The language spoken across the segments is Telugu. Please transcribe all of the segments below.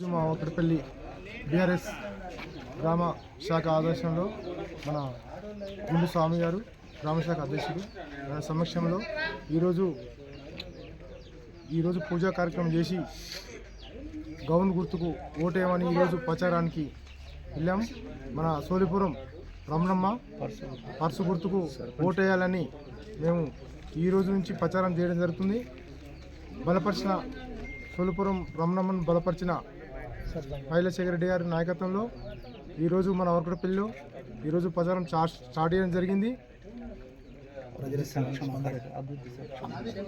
మా ఒకటిపల్లి బీఆర్ఎస్ గ్రామ శాఖ ఆదేశంలో మన గుండు స్వామి గారు గ్రామ శాఖ అధ్యక్షుడు ఆయన సమక్షంలో ఈరోజు ఈరోజు పూజా కార్యక్రమం చేసి గౌన్ గుర్తుకు ఓటేయమని ఈరోజు ప్రచారానికి వెళ్ళాం. మన సోలిపురం రమణమ్మ పర్సు గుర్తుకు ఓటేయాలని మేము ఈ రోజు నుంచి ప్రచారం చేయడం జరుగుతుంది. బలపరిచిన సోలిపురం రమణమ్మను బలపరిచిన శేఖర్ రెడ్డి గారి నాయకత్వంలో ఈరోజు మన వర్కడపల్లిలో ఈరోజు ప్రచారం స్టార్ట్ చేయడం జరిగింది.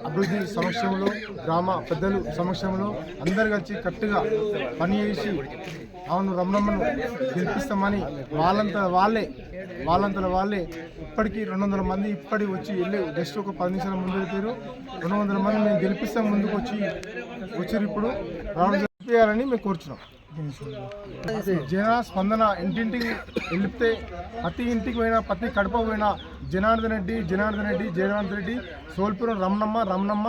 అభివృద్ధి సమక్షంలో గ్రామ పెద్దలు సమక్షంలో అందరు కలిసి కట్టుగా పని చేసి అవును రమణమ్మను గెలిపిస్తామని వాళ్ళంత వాళ్ళే వాళ్ళంతల వాళ్ళే ఇప్పటికీ రెండు వందల మంది ఇప్పటి వచ్చి వెళ్ళి జస్ట్ ఒక పది నిమిషాల ముందు వెళ్ళిపోయారు రెండు వందల మంది మేము గెలిపిస్తాం ముందుకు వచ్చి వచ్చారు ఇప్పుడు. రావడం చేయాలని మేము కోరుచున్నాం. జన స్పందన ఇంటింటికి వెళితే ప్రతి ఇంటికి పోయినా ప్రతి కడప పోయినా జనార్దన్ రెడ్డి జనార్దన్ రెడ్డి జనార్దన్ రెడ్డి సోల్పురం రమణమ్మ రమణమ్మ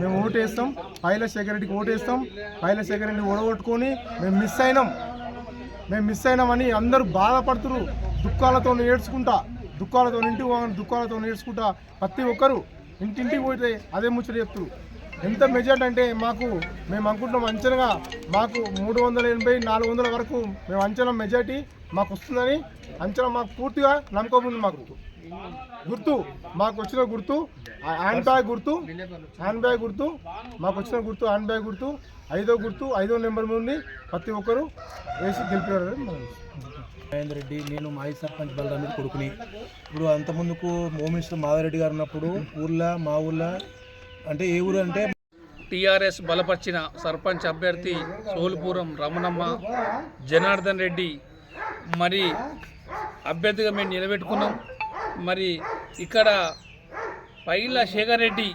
మేము ఓటేస్తాం పైల రెడ్డికి ఓటేస్తాం పైల శేఖర్ రెడ్డిని ఓడగొట్టుకొని మేము మిస్ అయినాం. మేము మిస్ అయినామని అందరూ బాధపడుతున్నారు దుఃఖాలతో ఏడ్చుకుంటా దుఃఖాలతో ఇంటికి పోగానే దుఃఖాలతో ఏడ్చుకుంటా ప్రతి ఒక్కరు ఇంటింటికి పోతే అదే ముచ్చట చెప్తారు. ఎంత మెజార్టీ అంటే మాకు మేము అనుకుంటున్నాం అంచనగా మాకు మూడు వందల ఎనభై నాలుగు వందల వరకు మేము అంచనా మెజార్టీ మాకు వస్తుందని అంచనా మాకు పూర్తిగా నమ్మకం ఉంది మాకు. గుర్తు మాకు వచ్చిన గుర్తు ఆ హ్యాండ్ బ్యాగ్ గుర్తు హ్యాండ్ బ్యాగ్ గుర్తు మాకు వచ్చిన గుర్తు హ్యాండ్ బ్యాగ్ గుర్తు ఐదో గుర్తు ఐదో నెంబర్ నుండి ప్రతి ఒక్కరు వేసి గెలిపారు మహేందర్ రెడ్డి నేను మాజీ సర్పంచ్ బలరామి కొడుకుని. ఇప్పుడు అంతకుముందుకు హోమ్ మాధవరెడ్డి గారు ఉన్నప్పుడు ఊర్లో మా ఊర్లో అంటే ఏ ఊరు అంటే టీఆర్ఎస్ బలపరిచిన సర్పంచ్ అభ్యర్థి సోలుపురం రమణమ్మ జనార్దన్ రెడ్డి. మరి అభ్యర్థిగా మేము నిలబెట్టుకున్నాం. మరి ఇక్కడ పైల శేఖర్ రెడ్డి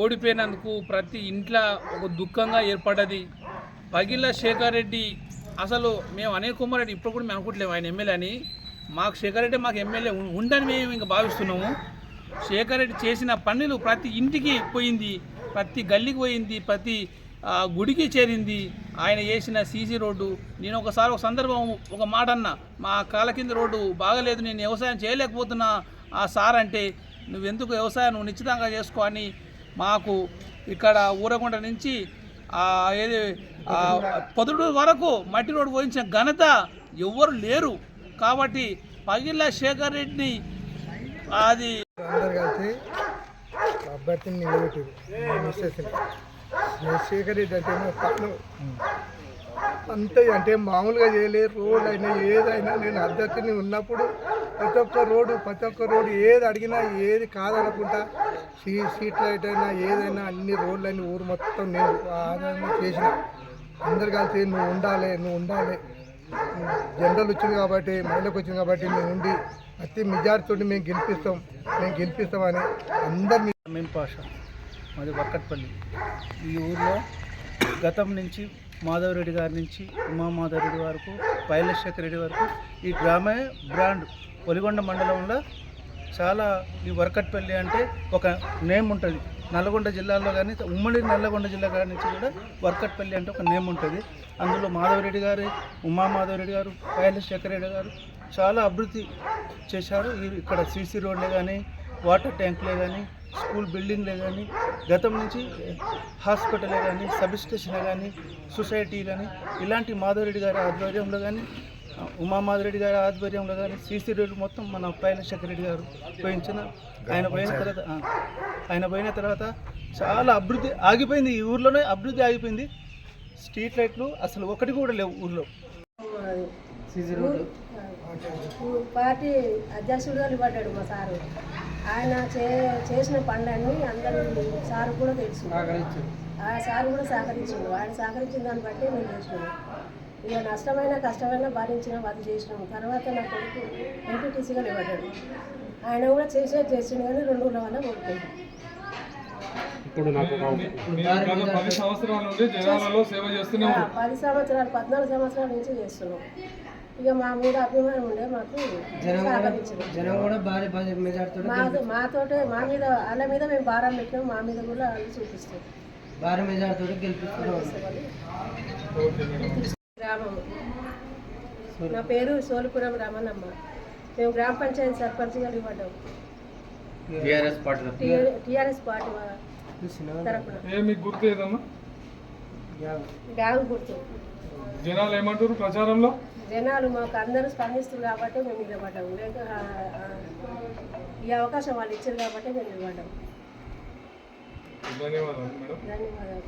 ఓడిపోయినందుకు ప్రతి ఇంట్లో ఒక దుఃఖంగా ఏర్పడ్డది. పగిల శేఖర్ రెడ్డి అసలు మేము అనిల్ కుమార్ రెడ్డి ఇప్పుడు కూడా మేము అనుకోవట్లేము ఆయన ఎమ్మెల్యే అని మాకు శేఖర్ రెడ్డి మాకు ఎమ్మెల్యే ఉండని మేము ఇంకా భావిస్తున్నాము. శేఖర్ రెడ్డి చేసిన పనులు ప్రతి ఇంటికి పోయింది ప్రతి గల్లీకి పోయింది ప్రతి గుడికి చేరింది. ఆయన చేసిన సీసీ రోడ్డు. నేను ఒకసారి ఒక సందర్భం ఒక మాట అన్న మా కాళ్ళ కింద రోడ్డు బాగలేదు నేను వ్యవసాయం చేయలేకపోతున్నా ఆ సార్ అంటే నువ్వెందుకు వ్యవసాయం? నువ్వు నిశ్చితంగా చేసుకో అని మాకు ఇక్కడ ఊరకొండ నుంచి ఏది పొదుడు వరకు మట్టి రోడ్డు పోయించిన ఘనత ఎవ్వరు లేరు. కాబట్టి పగిళ్ళ శేఖర్ రెడ్డిని అది అందరు కలిసి అభ్యర్థిని నిలబెట్టారు. మిస్సెస్ని శేఖర్ రెడ్డి అంటే పక్కన అంతే అంటే మామూలుగా చేయలేదు రోడ్ అయినా ఏదైనా. నేను అభ్యర్థిని ఉన్నప్పుడు ప్రతి ఒక్క రోడ్డు ప్రతి ఒక్క రోడ్డు ఏది అడిగినా ఏది కాదనుకుంటా సీ సీట్ లైట్ అయినా ఏదైనా అన్ని రోడ్లన్నీ ఊరు మొత్తం నేను ఆదాయం చేసిన. అందరు కలిసి నువ్వు ఉండాలి నువ్వు ఉండాలి. జనరల్ వచ్చింది కాబట్టి మహిళకు వచ్చింది కాబట్టి మేము ఉండి ప్రతి మెజార్టీతో మేము గెలిపిస్తాం మేము గెలిపిస్తామని అందరినీ మేము పాష మాది వక్కట్పల్లి. ఈ ఊర్లో గతం నుంచి మాధవరెడ్డి గారి నుంచి ఉమామాధవరెడ్డి వరకు పైలశేఖర్ రెడ్డి వరకు ఈ గ్రామే బ్రాండ్ ఒలిగొండ మండలంలో చాలా ఈ వర్కట్పల్లి అంటే ఒక నేమ్ ఉంటుంది. నల్గొండ జిల్లాలో కానీ ఉమ్మడి నల్లగొండ జిల్లా నుంచి కూడా వర్కట్పల్లి అంటే ఒక నేమ్ ఉంటుంది. అందులో మాధవరెడ్డి గారు ఉమా మాధవరెడ్డి గారు పైలశేఖర్ రెడ్డి గారు చాలా అభివృద్ధి చేశారు. ఇక్కడ సీసీ రోడ్లే కానీ వాటర్ ట్యాంకులే కానీ స్కూల్ బిల్డింగ్లే కానీ గతం నుంచి హాస్పిటలే కానీ సబ్ స్టేషన్లే కానీ సొసైటీ కానీ ఇలాంటి మాధవరెడ్డి గారి ఆధ్వర్యంలో కానీ ఉమా మాధవరెడ్డి గారి ఆధ్వర్యంలో కానీ సీసీ రోడ్లు మొత్తం మన పైన రెడ్డి గారు పోయించిన. ఆయన పోయిన తర్వాత ఆయన పోయిన తర్వాత చాలా అభివృద్ధి ఆగిపోయింది. ఈ ఊర్లోనే అభివృద్ధి ఆగిపోయింది. స్ట్రీట్ లైట్లు అసలు ఒకటి కూడా లేవు ఊర్లో. పార్టీ అధ్యక్షుడుగా నిలబడ్డాడు మా సారు. ఆయన చే చేసిన పనులన్నీ అందరూ సారు కూడా తెలుసు. ఆ సారు కూడా సహకరించిండు ఆయన సహకరించిన దాన్ని బట్టి మేము చేసినాము ఇక నష్టమైన కష్టమైన భరించినాం అది చేసినాము తర్వాత నా కొడుకు ఎంపీటీసీగా నిలబడ్డాడు. ఆయన కూడా చేసేది చేసిండు కానీ రెండు రోజుల వల్ల ఓడిపోయింది పది సంవత్సరాల నుండి జనాలలో సేవ చేస్తూనే ఆ, పది సంవత్సరాలు పద్నాలుగు సంవత్సరాల నుంచి చేస్తున్నాం. ఇక మా మీద అభిమానం ఉండే మాకు జనం కూడా భారీ మెజార్టీతో మా మాతోటే మా మీద వాళ్ళ మీద మేము భారం పెట్టినాం మా మీద కూడా వాళ్ళు చూపిస్తాం భారీ మెజార్టీతో గెలిపిస్తున్నాం గ్రామము నా పేరు సోలుపురం రమణమ్మ మేము గ్రామ పంచాయతీ సర్పంచ్గా ఇవ్వడం టీఆర్ఎస్ పార్టీ టీఆర్ఎస్ పార్టీ తరఫున. గుర్తు ఏదమ్మా? బ్యాంక్ గుర్తు. జనాలు ఏమంటారు ప్రచారంలో? జనాలు మాకు అందరూ స్పందిస్తున్నారు కాబట్టి మేము నిలబడ్డాము లేక ఈ అవకాశం వాళ్ళు ఇచ్చారు కాబట్టి మేము నిలబడ్డాము ధన్యవాదాలు మేడం. ధన్యవాదాలు.